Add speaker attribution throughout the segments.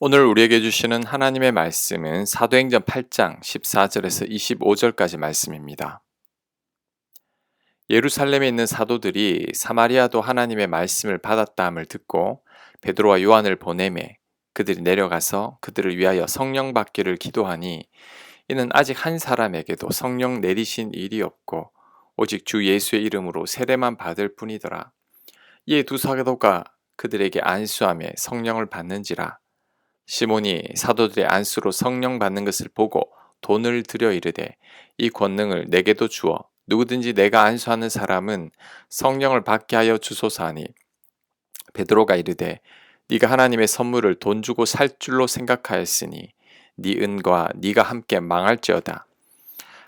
Speaker 1: 오늘 우리에게 주시는 하나님의 말씀은 사도행전 8장 14절에서 25절까지 말씀입니다. 예루살렘에 있는 사도들이 사마리아도 하나님의 말씀을 받았다함을 듣고 베드로와 요한을 보내매 그들이 내려가서 그들을 위하여 성령 받기를 기도하니 이는 아직 한 사람에게도 성령 내리신 일이 없고 오직 주 예수의 이름으로 세례만 받을 뿐이더라. 이에 두 사도가 그들에게 안수하며 성령을 받는지라 시몬이 사도들의 안수로 성령 받는 것을 보고 돈을 들여 이르되 이 권능을 내게도 주어 누구든지 내가 안수하는 사람은 성령을 받게 하여 주소서 하니. 베드로가 이르되 네가 하나님의 선물을 돈 주고 살 줄로 생각하였으니 네 은과 네가 함께 망할지어다.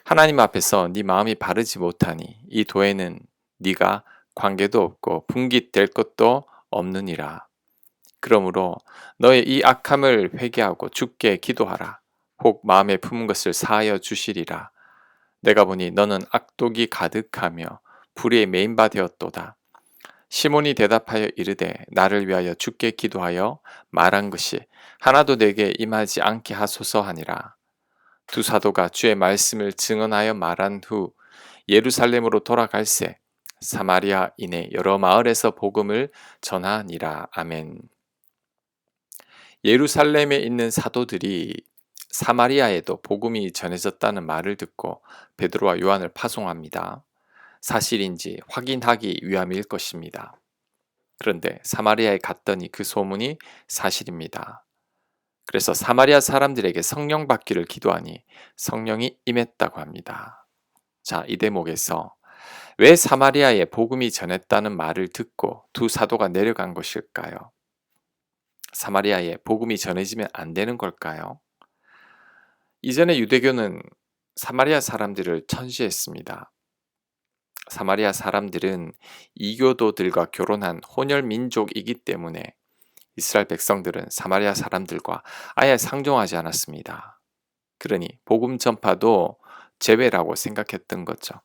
Speaker 1: 하나님 앞에서 네 마음이 바르지 못하니 이 도에는 네가 관계도 없고 분깃될 것도 없느니라 그러므로 너의 이 악함을 회개하고 죽게 기도하라. 혹 마음에 품은 것을 사하여 주시리라. 내가 보니 너는 악독이 가득하며 불의에 메인 바 되었도다. 시몬이 대답하여 이르되 나를 위하여 죽게 기도하여 말한 것이 하나도 내게 임하지 않게 하소서 하니라. 두 사도가 주의 말씀을 증언하여 말한 후 예루살렘으로 돌아갈새 사마리아 인의 여러 마을에서 복음을 전하니라. 아멘. 예루살렘에 있는 사도들이 사마리아에도 복음이 전해졌다는 말을 듣고 베드로와 요한을 파송합니다. 사실인지 확인하기 위함일 것입니다. 그런데 사마리아에 갔더니 그 소문이 사실입니다. 그래서 사마리아 사람들에게 성령 받기를 기도하니 성령이 임했다고 합니다. 자, 이 대목에서 왜 사마리아에 복음이 전했다는 말을 듣고 두 사도가 내려간 것일까요? 사마리아에 복음이 전해지면 안 되는 걸까요? 이전에 유대교는 사마리아 사람들을 천시했습니다. 사마리아 사람들은 이교도들과 결혼한 혼혈 민족이기 때문에 이스라엘 백성들은 사마리아 사람들과 아예 상종하지 않았습니다. 그러니 복음 전파도 제외라고 생각했던 거죠.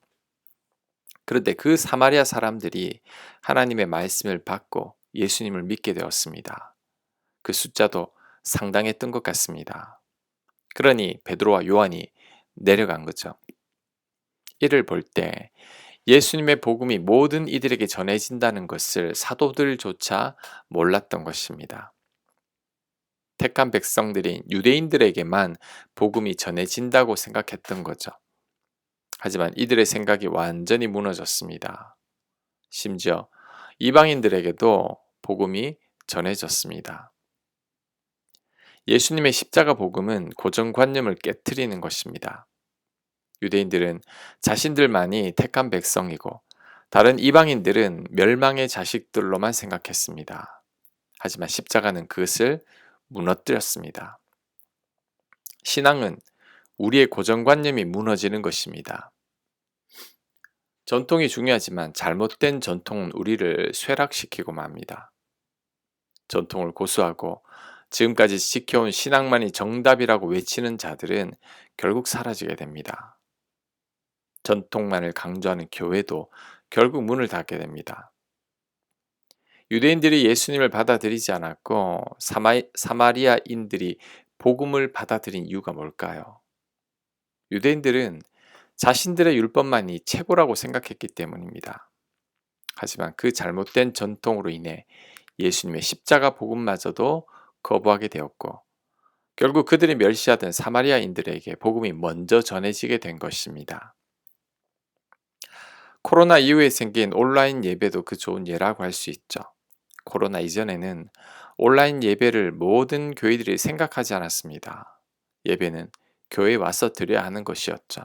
Speaker 1: 그런데 그 사마리아 사람들이 하나님의 말씀을 받고 예수님을 믿게 되었습니다. 그 숫자도 상당했던 것 같습니다. 그러니 베드로와 요한이 내려간 거죠. 이를 볼 때 예수님의 복음이 모든 이들에게 전해진다는 것을 사도들조차 몰랐던 것입니다. 택한 백성들인 유대인들에게만 복음이 전해진다고 생각했던 거죠. 하지만 이들의 생각이 완전히 무너졌습니다. 심지어 이방인들에게도 복음이 전해졌습니다. 예수님의 십자가 복음은 고정관념을 깨뜨리는 것입니다. 유대인들은 자신들만이 택한 백성이고 다른 이방인들은 멸망의 자식들로만 생각했습니다. 하지만 십자가는 그것을 무너뜨렸습니다. 신앙은 우리의 고정관념이 무너지는 것입니다. 전통이 중요하지만 잘못된 전통은 우리를 쇠락시키고 맙니다. 전통을 고수하고 지금까지 지켜온 신앙만이 정답이라고 외치는 자들은 결국 사라지게 됩니다. 전통만을 강조하는 교회도 결국 문을 닫게 됩니다. 유대인들이 예수님을 받아들이지 않았고 사마, 사마 리아인들이 복음을 받아들인 이유가 뭘까요? 유대인들은 자신들의 율법만이 최고라고 생각했기 때문입니다. 하지만 그 잘못된 전통으로 인해 예수님의 십자가 복음마저도 거부하게 되었고 결국 그들이 멸시하던 사마리아인들에게 복음이 먼저 전해지게 된 것입니다. 코로나 이후에 생긴 온라인 예배도 그 좋은 예라고 할 수 있죠. 코로나 이전에는 온라인 예배를 모든 교회들이 생각하지 않았습니다. 예배는 교회에 와서 드려야 하는 것이었죠.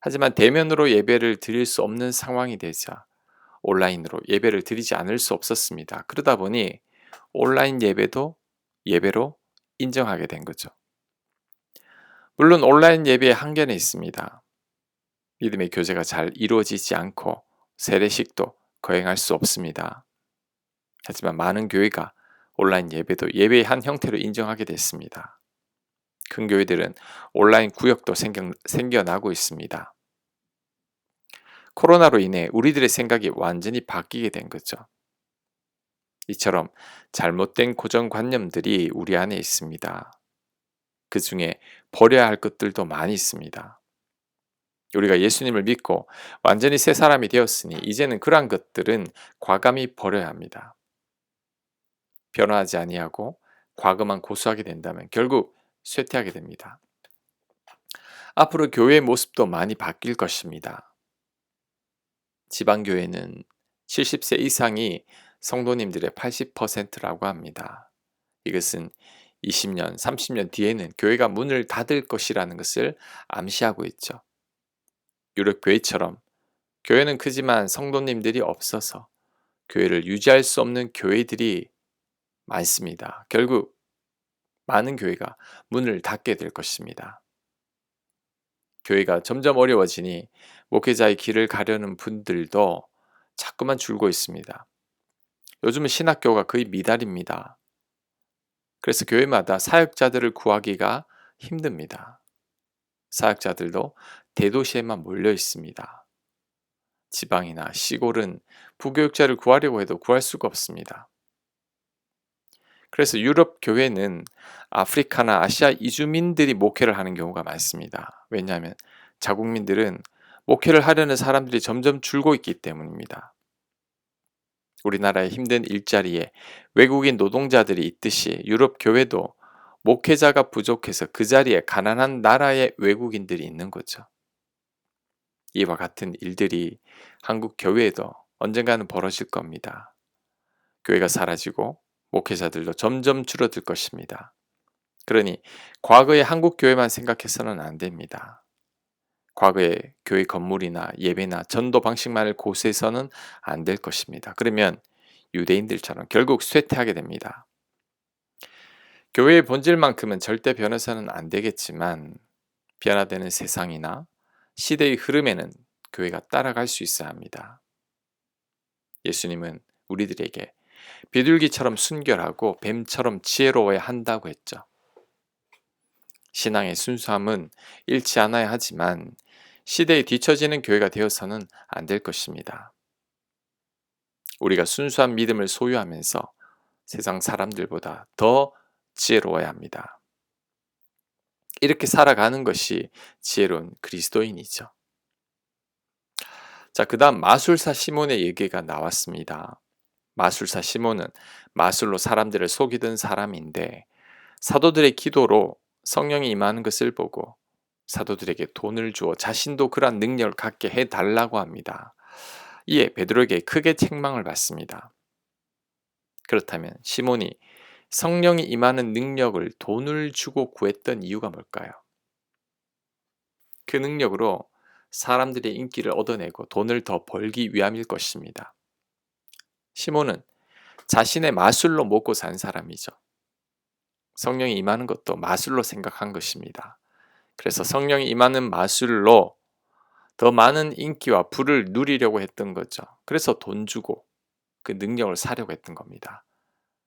Speaker 1: 하지만 대면으로 예배를 드릴 수 없는 상황이 되자 온라인으로 예배를 드리지 않을 수 없었습니다. 그러다 보니 온라인 예배도 예배로 인정하게 된 거죠. 물론 온라인 예배의 한계는 있습니다. 믿음의 교제가 잘 이루어지지 않고 세례식도 거행할 수 없습니다. 하지만 많은 교회가 온라인 예배도 예배의 한 형태로 인정하게 됐습니다. 큰 교회들은 온라인 구역도 생겨, 생겨나고 있습니다. 코로나로 인해 우리들의 생각이 완전히 바뀌게 된 거죠. 이처럼 잘못된 고정관념들이 우리 안에 있습니다. 그 중에 버려야 할 것들도 많이 있습니다. 우리가 예수님을 믿고 완전히 새 사람이 되었으니 이제는 그러한 것들은 과감히 버려야 합니다. 변화하지 아니하고 과거만 고수하게 된다면 결국 쇠퇴하게 됩니다. 앞으로 교회의 모습도 많이 바뀔 것입니다. 지방교회는 70세 이상이 성도님들의 80%라고 합니다. 이것은 20년, 30년 뒤에는 교회가 문을 닫을 것이라는 것을 암시하고 있죠. 유럽 교회처럼 교회는 크지만 성도님들이 없어서 교회를 유지할 수 없는 교회들이 많습니다. 결국 많은 교회가 문을 닫게 될 것입니다. 교회가 점점 어려워지니 목회자의 길을 가려는 분들도 자꾸만 줄고 있습니다. 요즘은 신학교가 거의 미달입니다. 그래서 교회마다 사역자들을 구하기가 힘듭니다. 사역자들도 대도시에만 몰려 있습니다. 지방이나 시골은 부교육자를 구하려고 해도 구할 수가 없습니다. 그래서 유럽 교회는 아프리카나 아시아 이주민들이 목회를 하는 경우가 많습니다. 왜냐하면 자국민들은 목회를 하려는 사람들이 점점 줄고 있기 때문입니다. 우리나라의 힘든 일자리에 외국인 노동자들이 있듯이 유럽 교회도 목회자가 부족해서 그 자리에 가난한 나라의 외국인들이 있는 거죠. 이와 같은 일들이 한국 교회에도 언젠가는 벌어질 겁니다. 교회가 사라지고 목회자들도 점점 줄어들 것입니다. 그러니 과거의 한국 교회만 생각해서는 안 됩니다. 과거의 교회 건물이나 예배나 전도 방식만을 고수해서는 안 될 것입니다. 그러면 유대인들처럼 결국 쇠퇴하게 됩니다. 교회의 본질만큼은 절대 변해서는 안 되겠지만 변화되는 세상이나 시대의 흐름에는 교회가 따라갈 수 있어야 합니다. 예수님은 우리들에게 비둘기처럼 순결하고 뱀처럼 지혜로워야 한다고 했죠. 신앙의 순수함은 잃지 않아야 하지만 시대에 뒤처지는 교회가 되어서는 안 될 것입니다. 우리가 순수한 믿음을 소유하면서 세상 사람들보다 더 지혜로워야 합니다. 이렇게 살아가는 것이 지혜로운 그리스도인이죠. 자, 그 다음 마술사 시몬의 얘기가 나왔습니다. 마술사 시몬은 마술로 사람들을 속이던 사람인데 사도들의 기도로 성령이 임하는 것을 보고 사도들에게 돈을 주어 자신도 그러한 능력을 갖게 해 달라고 합니다. 이에 베드로에게 크게 책망을 받습니다. 그렇다면 시몬이 성령이 임하는 능력을 돈을 주고 구했던 이유가 뭘까요? 그 능력으로 사람들의 인기를 얻어내고 돈을 더 벌기 위함일 것입니다. 시몬은 자신의 마술로 먹고 산 사람이죠. 성령이 임하는 것도 마술로 생각한 것입니다. 그래서 성령이 임하는 마술로 더 많은 인기와 부를 누리려고 했던 거죠. 그래서 돈 주고 그 능력을 사려고 했던 겁니다.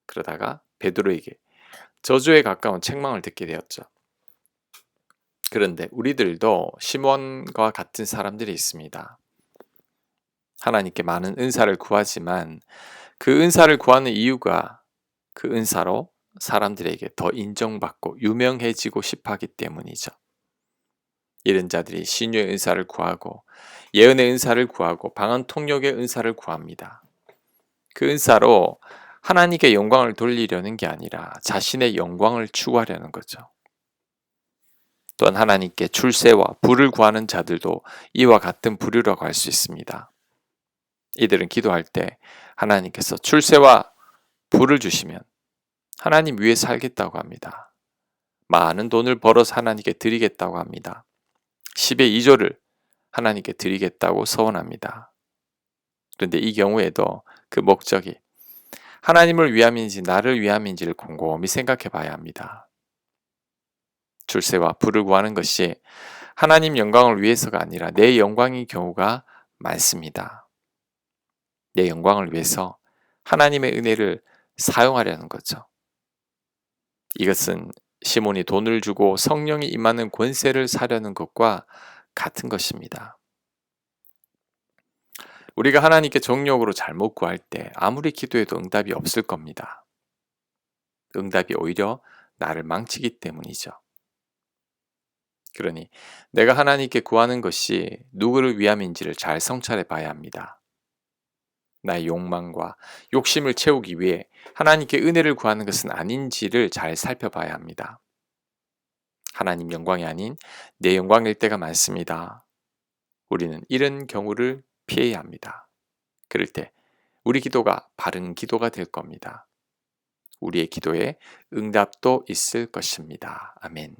Speaker 1: 그러다가 베드로에게 저주에 가까운 책망을 듣게 되었죠. 그런데 우리들도 시몬과 같은 사람들이 있습니다. 하나님께 많은 은사를 구하지만 그 은사를 구하는 이유가 그 은사로 사람들에게 더 인정받고 유명해지고 싶어 하기 때문이죠. 이런 자들이 신유의 은사를 구하고 예언의 은사를 구하고 방언 통역의 은사를 구합니다. 그 은사로 하나님께 영광을 돌리려는 게 아니라 자신의 영광을 추구하려는 거죠. 또한 하나님께 출세와 부를 구하는 자들도 이와 같은 부류라고 할 수 있습니다. 이들은 기도할 때 하나님께서 출세와 부를 주시면 하나님 위에 살겠다고 합니다. 많은 돈을 벌어서 하나님께 드리겠다고 합니다. 10의 2조를 하나님께 드리겠다고 서원합니다. 그런데 이 경우에도 그 목적이 하나님을 위함인지 나를 위함인지를 곰곰이 생각해 봐야 합니다. 출세와 부를 구하는 것이 하나님 영광을 위해서가 아니라 내 영광인 경우가 많습니다. 내 영광을 위해서 하나님의 은혜를 사용하려는 거죠. 이것은 시몬이 돈을 주고 성령이 임하는 권세를 사려는 것과 같은 것입니다. 우리가 하나님께 정욕으로 잘못 구할 때 아무리 기도해도 응답이 없을 겁니다. 응답이 오히려 나를 망치기 때문이죠. 그러니 내가 하나님께 구하는 것이 누구를 위함인지를 잘 성찰해 봐야 합니다. 나의 욕망과 욕심을 채우기 위해 하나님께 은혜를 구하는 것은 아닌지를 잘 살펴봐야 합니다. 하나님 영광이 아닌 내 영광일 때가 많습니다. 우리는 이런 경우를 피해야 합니다. 그럴 때 우리 기도가 바른 기도가 될 겁니다. 우리의 기도에 응답도 있을 것입니다. 아멘.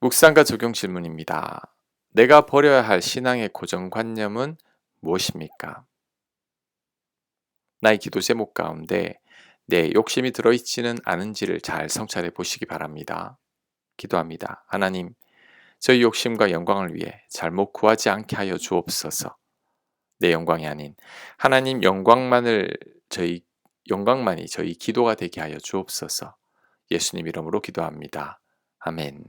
Speaker 1: 묵상과 적용 질문입니다. 내가 버려야 할 신앙의 고정관념은 무엇입니까? 나의 기도 제목 가운데 내 욕심이 들어있지는 않은지를 잘 성찰해 보시기 바랍니다. 기도합니다. 하나님, 저희 욕심과 영광을 위해 잘못 구하지 않게 하여 주옵소서. 내 영광이 아닌 하나님 영광만을 저희 영광만이 저희 기도가 되게 하여 주옵소서. 예수님 이름으로 기도합니다. 아멘.